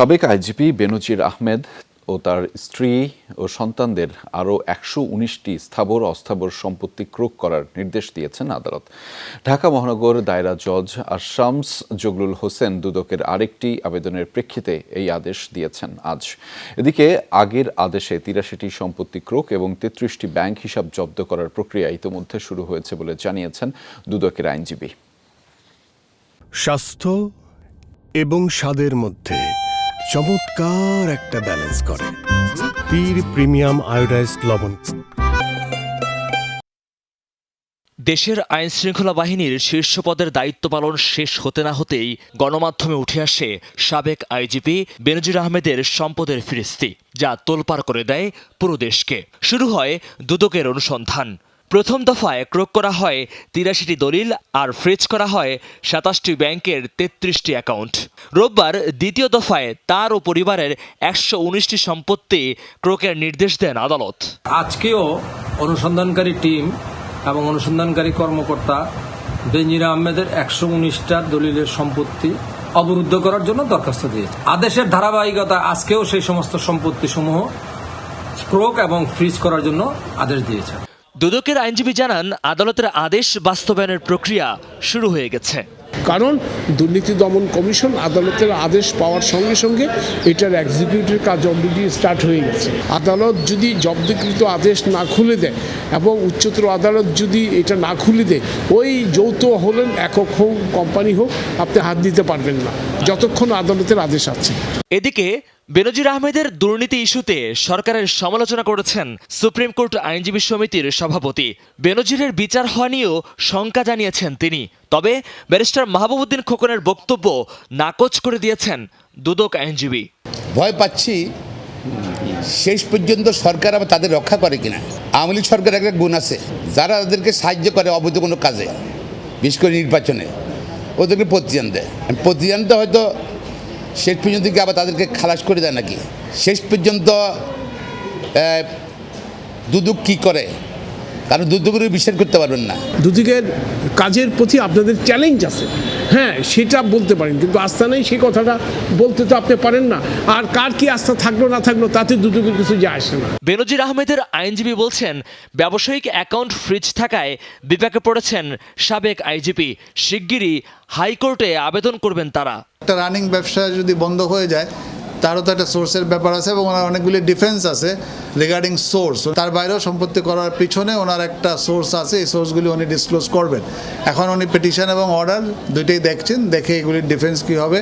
সাবেক আইজিপি বেনজির আহমেদ ও তার স্ত্রী ও সন্তানদের আরও একশো উনিশটি স্থাবর অস্থাবর সম্পত্তি ক্রোক করার নির্দেশ দিয়েছেন আদালত। ঢাকা মহানগর দায়রা জজ আর শামস জগলুল হোসেন দুদকের আরেকটি আবেদনের প্রেক্ষিতে এই আদেশ দিয়েছেন আজ। এদিকে আগের আদেশে তিরাশিটি সম্পত্তি ক্রোক এবং তেত্রিশটি ব্যাংক হিসাব জব্দ করার প্রক্রিয়া ইতোমধ্যে শুরু হয়েছে বলে জানিয়েছেন দুদকের আইনজীবী। স্বাস্থ্য এবং স্বাদের মধ্যে চমৎকার একটা ব্যালেন্স করে। পীর প্রিমিয়াম আয়োডাইজড লবণ। দেশের আইন শৃঙ্খলা বাহিনীর শীর্ষ পদের দায়িত্ব পালন শেষ হতে না হতেই গণমাধ্যমে উঠে আসে সাবেক আইজিপি বেনজির আহমেদের সম্পদের ফিরিস্তি, যা তোলপাড় করে দেয় পুরো দেশকে। শুরু হয় দুদকের অনুসন্ধান। প্রথম দফায় ক্রোক করা হয় তিরাশিটি দলিল আর ফ্রিজ করা হয় সাতাশটি ব্যাংকের তেত্রিশটি অ্যাকাউন্ট। রোববার দ্বিতীয় দফায় তার ও পরিবারের একশো উনিশটি সম্পত্তি ক্রোকের নির্দেশ দেন আদালত। আজকেও অনুসন্ধানকারী টিম এবং অনুসন্ধানকারী কর্মকর্তা বেঞ্জির আহমেদের একশো উনিশটা দলিলের সম্পত্তি অবরুদ্ধ করার জন্য দরখাস্ত দিয়েছে। আদেশের ধারাবাহিকতা আজকেও সেই সমস্ত সম্পত্তি সমূহ ক্রোক এবং ফ্রিজ করার জন্য আদেশ দিয়েছে। দুদকের আইনজীবী জানান আদালতের আদেশ বাস্তবায়নের প্রক্রিয়া শুরু হয়ে গেছে। কারণ দুর্নীতি দমন কমিশন আদালতের আদেশ পাওয়ার সঙ্গে সঙ্গে এটার এক্সিকিউটিভ কাজ অলরেডি স্টার্ট হয়ে গেছে। আদালত যদি জব্দকৃত আদেশ না খুলে দেয় এবং উচ্চতর আদালত যদি এটা না খুলে দেয় ওই যৌথ হলেন একক হোক কোম্পানি হোক আপনি হাত দিতে পারবেন না যতক্ষণ আদালতের আদেশ আছে। এদিকে বেনজির আহমেদের দুর্নীতি ইস্যুতে সরকারের সমালোচনা করেছেন সুপ্রিম কোর্ট আইনজীবী সমিতির সভাপতি। বেনজিরের বিচার হওয়া নিয়েও শঙ্কা জানিয়েছেন তিনি। তবে ব্যারিস্টার মাহবুবুদ্দিন খোকনের বক্তব্য নাকচ করে দিয়েছেন দুদক আইনজীবী। ভয় পাচ্ছি শেষ পর্যন্ত সরকার আবার তাদের রক্ষা করে কিনা। আওয়ামী লীগ সরকার একটা গুণ আছে। যারা তাদেরকে সাহায্য করে অবৈধ কোনো কাজে, বিশেষ করে নির্বাচনে, ওদেরকে প্রতিদান দেয়। প্রতিদানটা হয়তো শেষ পর্যন্ত কি আবার তাদেরকে খালাস করে দেয় নাকি? শেষ পর্যন্ত দুদুক কী করে? কারণ দুদকের বিশ্বাস করতে পারবেন না। দুদিকের কাজের প্রতি আপনাদের চ্যালেঞ্জ আছে। হ্যাঁ সেটা বলতে পারেন কিন্তু আস্থা নেই সেই কথাটা বলতে তো আপনি পারেন না। আর কার কি আস্থা থাকল না থাকল তাতে দুদকের কিছু যায় আসে না। বেনজির আহমেদের আইনজীবী বলছেন ব্যবসায়িক অ্যাকাউন্ট ফ্রিজ থাকায় বিপাকে পড়েছেন সাবেক আইজিপি শিগগিরই হাইকোর্টে আবেদন করবেন তারা। একটা রানিং ব্যবসা যদি বন্ধ হয়ে যায় তারও তো একটা সোর্সের ব্যাপার আছে এবং ওনার অনেকগুলি ডিফেন্স আছে রিগার্ডিং সোর্স তার বাইরেও সম্পত্তি করার পিছনে ওনার একটা সোর্স আছে, এই সোর্সগুলি উনি ডিসক্লোজ করবেন। এখন উনি পিটিশন এবং অর্ডার দুইটাই দেখছেন, দেখে এগুলির ডিফেন্স কী হবে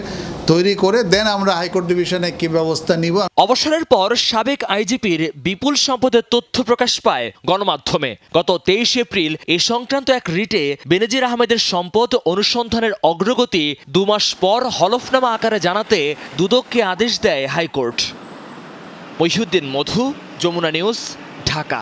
তৈরি করে দেন আমরা হাইকোর্ট ডিভিশনে কী ব্যবস্থা নিব। অবসরের পর সাবেক আইজিপির বিপুল সম্পদের তথ্য প্রকাশ পায় গণমাধ্যমে। গত তেইশ এপ্রিল এ সংক্রান্ত এক রিটে বেনজির আহমেদের সম্পদ অনুসন্ধানের অগ্রগতি দু মাস পর হলফনামা আকারে জানাতে দুদককে আদেশ দেয় high court. Mohiuddin Madhu Jamuna news Dhaka.